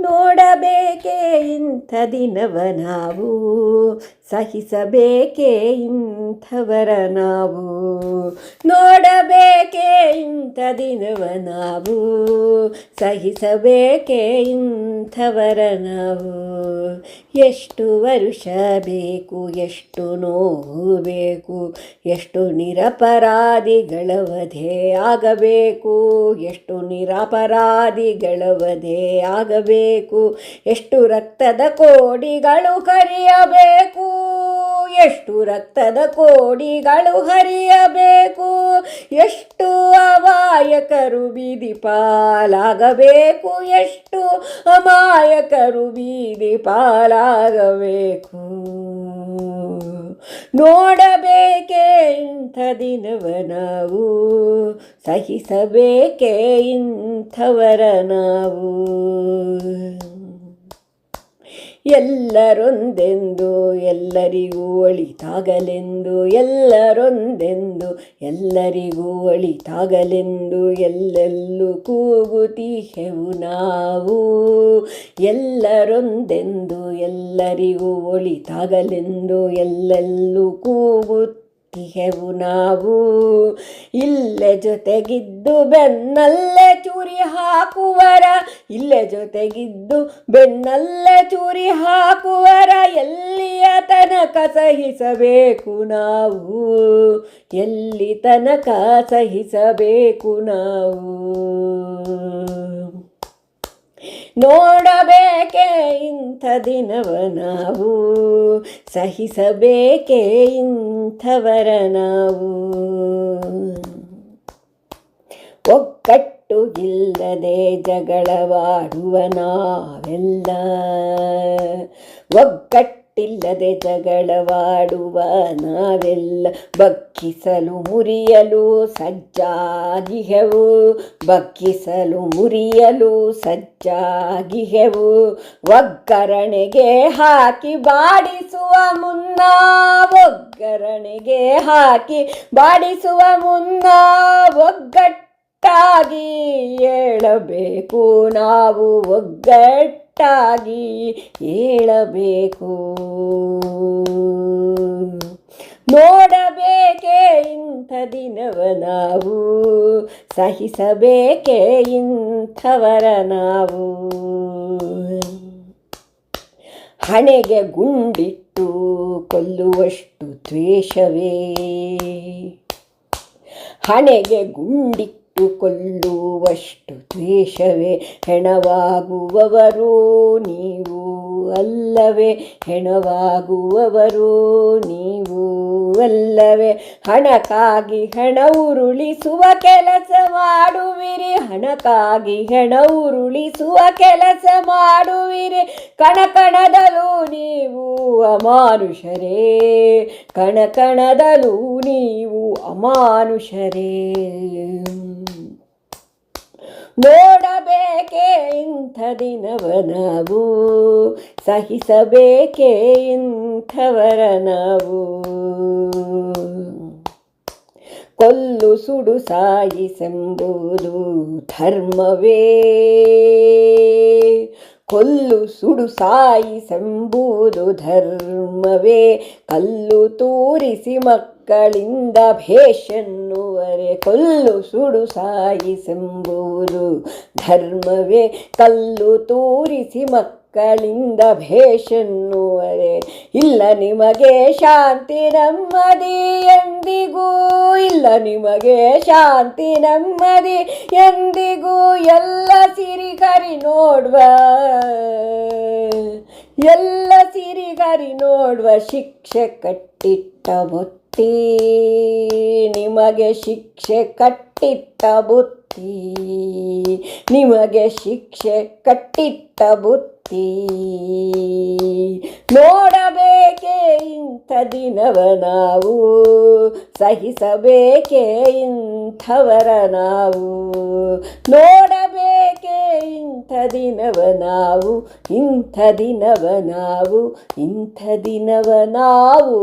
ನೋಡಬೇಕೇ ಇಂಥ ದಿನವ ನಾವು. ಸಹಿಸಬೇಕೇ ಇಂಥವರ ನಾವು. ನೋಡಬೇಕೇ ಇಂಥ ದಿನವ ನಾವು ಸಹಿಸಬೇಕೆ ಇಂಥವರ ನಾವು ಎಷ್ಟು ವರುಷ ಬೇಕು, ಎಷ್ಟು ನೋವು ಬೇಕು, ಎಷ್ಟು ನಿರಪರಾಧಿಗಳ ವಧೆ ಆಗಬೇಕು, ಎಷ್ಟು ನಿರಪರಾಧಿಗಳ ವಧೆ ಆಗಬೇಕು, ಎಷ್ಟು ರಕ್ತದ ಕೋಡಿಗಳು ಕರಿಯಬೇಕು ಎಷ್ಟು ರಕ್ತದ ಕೋಡಿಗಳು ಹರಿಯಬೇಕು, ಎಷ್ಟು ಅಮಾಯಕರು ಬೀದಿ ಪಾಲಾಗಬೇಕು ಎಷ್ಟು? ಅಮಾಯಕರು ಬೀದಿ ಪಾಲಾಗಬೇಕು. ನೋಡಬೇಕೆ ಇಂಥ ದಿನವ ನಾವು ಸಹಿಸಬೇಕೆ ಇಂಥವರ ನಾವು? ಎಲ್ಲರೊಂದೆಂದು ಎಲ್ಲರಿಗೂ ಒಳಿತಾಗಲೆಂದು ಎಲ್ಲರೊಂದೆಂದು ಎಲ್ಲರಿಗೂ ಒಳಿತಾಗಲೆಂದು ಎಲ್ಲೆಲ್ಲೂ ಕೂಗುತ್ತೀಹೆವು ನಾವು. ಎಲ್ಲರೊಂದೆಂದು ಎಲ್ಲರಿಗೂ ಒಳಿತಾಗಲೆಂದು ಎಲ್ಲೆಲ್ಲೂ ಕೂಗುತ್ತೀಹೆವು ನಾವು. ಇಲ್ಲೇ ಜೊತೆಗಿದ್ದು ಬೆನ್ನಲ್ಲೇ ಚೂರಿ ಹಾಕುವರ. ಇಲ್ಲೇ ಜೊತೆಗಿದ್ದು ಬೆನ್ನಲ್ಲೇ ಚೂರಿ ಹಾಕುವರ. ಎಲ್ಲಿಯ ತನಕ ಸಹಿಸಬೇಕು ನಾವು? ಎಲ್ಲಿ ತನಕ ಸಹಿಸಬೇಕು ನಾವು? ನೋಡಬೇಕೇ ಇಂಥ ದಿನವ ನಾವು? ಸಹಿಸಬೇಕೆ ಇಂಥವರ ನಾವು? ಒಕ್ಕಟ್ಟು ಇಲ್ಲದೆ ಜಗಳವಾಡುವ ನಾವೆಲ್ಲ. ಒಗ್ಗಟ್ಟಿಲ್ಲದೆ ಜಗಳವಾಡುವ ನಾವೆಲ್ಲ ಬಕ್ಕಿಸಲು ಮುರಿಯಲು ಸಜ್ಜಾಗಿಹೆವು, ಬಕ್ಕಿಸಲು ಮುರಿಯಲು ಸಜ್ಜಾಗಿಹೆವು. ಒಗ್ಗರಣೆಗೆ ಹಾಕಿ ಬಾಡಿಸುವ ಮುನ್ನ, ಒಗ್ಗರಣೆಗೆ ಹಾಕಿ ಬಾಡಿಸುವ ಮುನ್ನ ಒಗ್ಗಟ್ಟಾಗಿ ಏಳಬೇಕು. ನಾವು ಒಗ್ಗಟ್ಟಾಗಿ ಏಳಬೇಕು. ನೋಡಬೇಕೆ ಇಂಥ ದಿನವ ನಾವು. ಸಹಿಸಬೇಕೆ ಇಂಥವರ ನಾವು. ಹಣೆಗೆ ಗುಂಡಿಟ್ಟು ಕೊಲ್ಲುವಷ್ಟು ದ್ವೇಷವೇ. ಹಣೆಗೆ ಗುಂಡಿಟ್ಟು ಕೊಲ್ಲುವಷ್ಟು ದ್ವೇಷವೇ ಹೆಣವಾಗುವವರು ನೀವು ಅಲ್ಲವೇ ಹೆಣವಾಗುವವರು ನೀವು ಅಲ್ಲವೇ ಹಣಕ್ಕಾಗಿ ಹೆಣ ಉರುಳಿಸುವ ಕೆಲಸ ಮಾಡುವಿರಿ, ಹಣಕ್ಕಾಗಿ ಹೆಣ ಉರುಳಿಸುವ ಕೆಲಸ ಮಾಡುವಿರಿ. ಕಣಕಣದಲ್ಲೂ ನೀವು ಅಮಾನುಷರೇ. ಕಣಕಣದಲು ನೀವು ಅಮಾನುಷರೇ. ನೋಡಬೇಕೇ ಇಂಥ ದಿನವ ನಾವು ಸಹಿಸಬೇಕೇ ಇಂಥವರ ನಾವು ಕೊಲ್ಲು ಸುಡು ಸಾಯಿಸೆಂಬುದು ಧರ್ಮವೇ. ಕೊಲ್ಲು ಸುಡು ಸಾಯಿಸೆಂಬುದು ಧರ್ಮವೇ. ಕಲ್ಲು ತೂರಿಸಿ ಮಕ್ಕಳಿಂದ ಭೇಷನ್ನುವರೆ ಕೊಲ್ಲು ಸುಡು ಸಾಯಿಸೆಂಬುದು ಧರ್ಮವೇ. ಕಲ್ಲು ತೂರಿಸಿ ಮಕ್ಕಳಿಂದ ಭೇಷನ್ನುವರೆ ಇಲ್ಲ ನಿಮಗೆ ಶಾಂತಿ ನಮ್ಮದಿ ಎಂದಿಗೂ, ಇಲ್ಲ ನಿಮಗೆ ಶಾಂತಿ ನಮ್ಮದಿ ಎಂದಿಗೂ. ಎಲ್ಲ ಸಿರಿಗರಿ ನೋಡುವ. ಎಲ್ಲ ಸಿರಿಗರಿ ನೋಡುವ ಶಿಕ್ಷೆ ಕಟ್ಟಿಟ್ಟ ಬುತ್ತಿ. ನಿಮಗೆ ಶಿಕ್ಷೆ ಕಟ್ಟಿಟ್ಟ ಬುತ್ತಿ. ನಿಮಗೆ ಶಿಕ್ಷೆ ಕಟ್ಟಿಟ್ಟ ಬುತ್ತಿ. ನೋಡಬೇಕೆ ಇಂಥ ದಿನವ ನಾವು. ಸಹಿಸಬೇಕೆ ಇಂಥವರ ನಾವು. ನೋಡಬೇಕೇ ಇಂಥ ದಿನವ ನಾವು ಇಂಥ ದಿನವ ನಾವು.